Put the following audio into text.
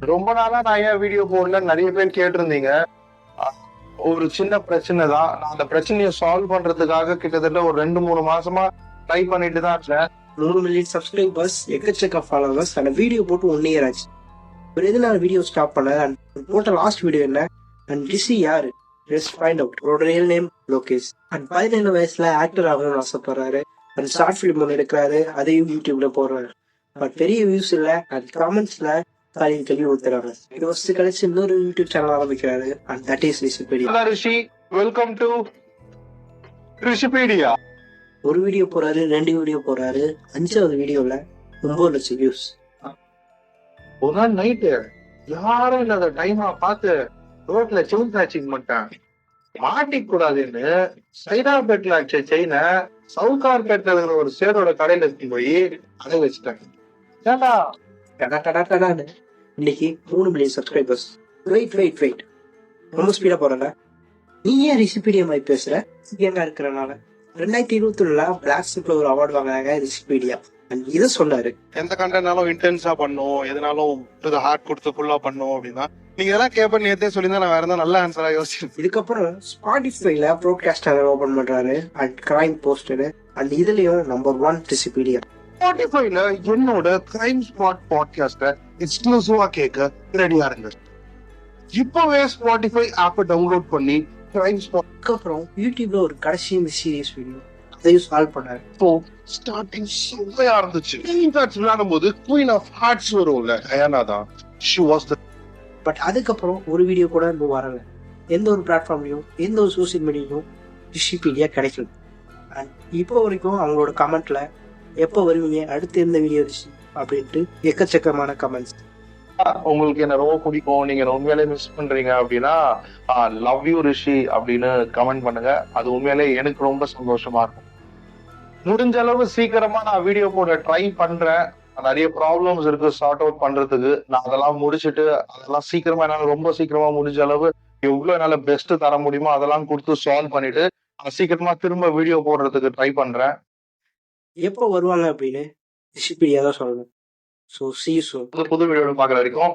ரொம்ப நாளா நான் ஏன் வீடியோ போடல? நிறைய பேர் கேட்டிருந்தீங்க. ஒரு சின்ன பிரச்சனை தான். நான் அந்த பிரச்சனையை சால்வ் பண்றதுக்காக கிட்டத்தட்ட ஒரு ரெண்டு மூணு மாசமா ட்ரை பண்ணிட்டு தான் இருக்கேன். நூறு மில்லியன் சப்ஸ்கிரைபர்ஸ் எக்கச்சக்க ஃபாலோவர்ஸ் அந்த வீடியோ போட்டு ஒன் இயர் ஆச்சு. ஒரு எது நான் வீடியோ ஸ்டாப் பண்ண போட்ட லாஸ்ட் வீடியோ என்ன? And D C? Let's find out அவரோட ரியல் நேம் லோகேஷ். அண்ட் பதினேழு வயசுல ஆக்டர் ஆகணும்னு ஆசைப்படுறாரு. அண்ட் ஷார்ட் ஃபிலிம் ஒன்று எடுக்கிறாரு. அதையும் யூடியூப்ல போடுறாரு. பட் பெரிய வியூஸ் இல்லை. அண்ட் கமெண்ட்ஸ்ல காலையில் கல்வி ஊத்துறாங்க இது வருஷம் கழிச்சு இன்னொரு யூடியூப் சேனல் ஆரம்பிக்கிறாரு. And that is Hello, Rishi welcome to Rishipedia ஒரு வீடியோ போறாரு ரெண்டு வீடியோ போறாரு அஞ்சாவது வீடியோல ஒன்பது லட்சம் வியூஸ் ஒரு நாள் நைட்டு யாரும் இல்லாத டைமா பார்த்து ரோட்ல செயின் ஸ்நாச்சிங் பண்ணிட்டேன். மாட்டிக்க கூடாதுன்னு சைதாபேட்ல அடிச்ச செயினை சவுகார்பேட்ல இருக்கிற ஒரு சேரோட கடையில எடுத்து போய் அடை வச்சுட்டேன் ஏன்டா டடா டடா டடான்னு இன்னைக்கு மூணு million subscribers wait wait wait ரொம்ப ஸ்பீடா போறல. நீ ஏன் ரிசிபீடியா மாதிரி பேசுற. எங்க இருக்கிறனால. ரெண்டாயிரத்தி இருபத்தி ஒண்ணுல பிளாக் சிப்ல ஒரு அவார்டு வாங்கினாங்க ரிசிபீடியா அண்ட் இதை சொன்னாரு. எந்த கண்டனாலும் இன்டென்ஸா பண்ணும். எதனாலும் டு ஹார்ட் கொடுத்து ஃபுல்லா பண்ணும் அப்படின்னா நீங்க இதெல்லாம் கேப்ப நேத்தே சொல்லியிருந்தா நான் வேற ஏதாவது நல்ல ஆன்சரா யோசிச்சிருப்பேன். இதுக்கப்புறம் ஸ்பாட்டிஃபைல ப்ரோட்காஸ்ட் ஓபன் பண்றாரு. அண்ட் கிரைம் போஸ்டர் அண்ட் இதுலயும் நம்பர் ஒன் ரிசிபீடியா ஸ்பாட்டிஃபைல என்னோட கிரைம் ஸ்பாட் பாட்காஸ்ட எக்ஸ்க்ளூசிவா கேட்க ரெடியா இருங்க. இப்பவே ஸ்பாட்டிஃபை ஆப்பை டவுன்லோட் பண்ணி கிரைம் ஸ்பாட் அதுக்கப்புறம் யூடியூப்ல ஒரு கடைசி சீரியஸ் வீடியோ அதையும் சால்வ் பண்ணாரு. இப்போ ஸ்டார்டிங் செம்மையா இருந்துச்சு. கார்ட்ஸ் விளையாடும் போது குயின் ஆஃப் ஹார்ட்ஸ் வரும்ல டயானா தான். ஷி வாஸ் த பட் அதுக்கப்புறம் ஒரு வீடியோ கூட இன்னும் வரல. எந்த ஒரு பிளாட்ஃபார்ம்லயும் எந்த ஒரு சோசியல் மீடியாலையும் டிஸ்ட்ரிபீடியா கிடைக்கல. அண்ட் இப்போ வரைக்கும் அவங்களோட கமெண்ட்ல எப்போ வருவீங்க? அடுத்து எந்த வீடியோ அப்படின்ட்டு எக்கச்சக்கமான கமெண்ட்ஸ் உங்களுக்கு என்ன ரொம்ப பிடிக்கும்? நீங்க உண்மையிலே மிஸ் பண்றீங்க அப்படின்னா லவ் யூ ரிஷி அப்படின்னு கமெண்ட் பண்ணுங்க. அது உண்மையிலே எனக்கு ரொம்ப சந்தோஷமா இருக்கும். முடிஞ்ச அளவு சீக்கிரமா நான் வீடியோ போட ட்ரை பண்றேன். நிறைய ப்ராப்ளம்ஸ் இருக்கு சார்ட் அவுட் பண்றதுக்கு. நான் அதெல்லாம் முடிச்சுட்டு அதெல்லாம் சீக்கிரமா என்னால ரொம்ப சீக்கிரமா முடிஞ்ச அளவு எவ்வளவு என்னால பெஸ்ட் தர முடியுமோ அதெல்லாம் கொடுத்து சால்வ் பண்ணிட்டு நான் சீக்கிரமா திரும்ப வீடியோ போடுறதுக்கு ட்ரை பண்றேன். எப்போ வருவாங்க அப்படின்னு ரிஷிபிரியா தான் சொல்லணும். ஸோ சி ஸோ புது வீடியோட பார்க்குற வரைக்கும்.